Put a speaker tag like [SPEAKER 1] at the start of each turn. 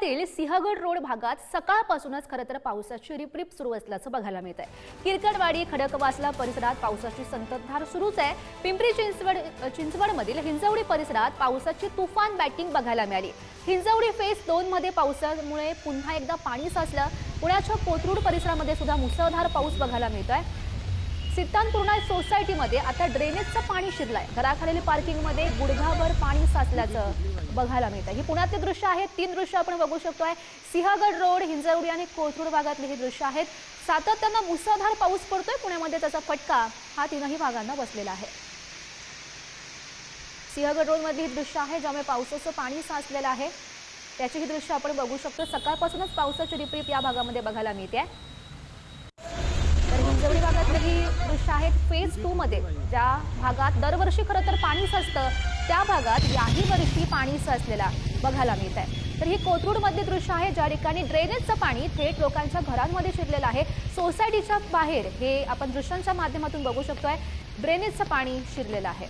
[SPEAKER 1] पुण्यातील सिंहगड रोड भागात सकाळपासूनच खरं तर पावसाची रिपरिप सुरू असल्याचं बघायला मिळत आहे किरकडवाडी खडकवासला परिसरात पावसाची संततधार सुरूच आहे. पिंपरी चिंचवड चिंचवडमधील हिंजवडी परिसरात पावसाची तुफान बॅटिंग बघायला मिळाली. हिंजवडी फेस दोन मध्ये पावसामुळे पुन्हा एकदा पाणी साचलं. पुण्याच्या कोथरूड परिसरामध्ये सुद्धा मुसळधार पाऊस बघायला मिळतोय. सिद्धांतपूर्णा सोसायटीमध्ये आता ड्रेनेजचं पाणी शिरलंय. घराखालील पार्किंगमध्ये गुडघाभर पाणी साचल्याचं बघायला मिळतं ही पुण्यातली दृश्य आहेत तीन दृश्य आपण बघू शकतोय. सिंहगड रोड हिंजवडी आणि कोथरूड भागातली ही दृश्य आहेत. सातत्यानं मुसळधार पाऊस पडतोय पुण्यामध्ये त्याचा फटका हा तीनही भागांना बसलेला आहे. सिंहगड रोडमधली ही दृश्य आहे ज्यामुळे पावसाचं पाणी साचलेलं आहे. त्याची ही दृश्य आपण बघू शकतो सकाळपासूनच पावसाची रिपरीप या भागामध्ये बघायला मिळते. ही दृश्य आहेत फेज टू मध्ये ज्या भागात दरवर्षी खरं तर पाणी साचतं त्या भागात याही वर्षी पाणी साचलेला बघायला मिळत आहे तर ही कोथरूडमध्ये दृश्य आहे ज्या ठिकाणी ड्रेनेजचं पाणी थेट लोकांच्या घरांमध्ये शिरलेलं आहे. सोसायटीच्या बाहेर हे आपण दृश्यांच्या माध्यमातून बघू शकतोय ड्रेनेजचं पाणी शिरलेलं आहे.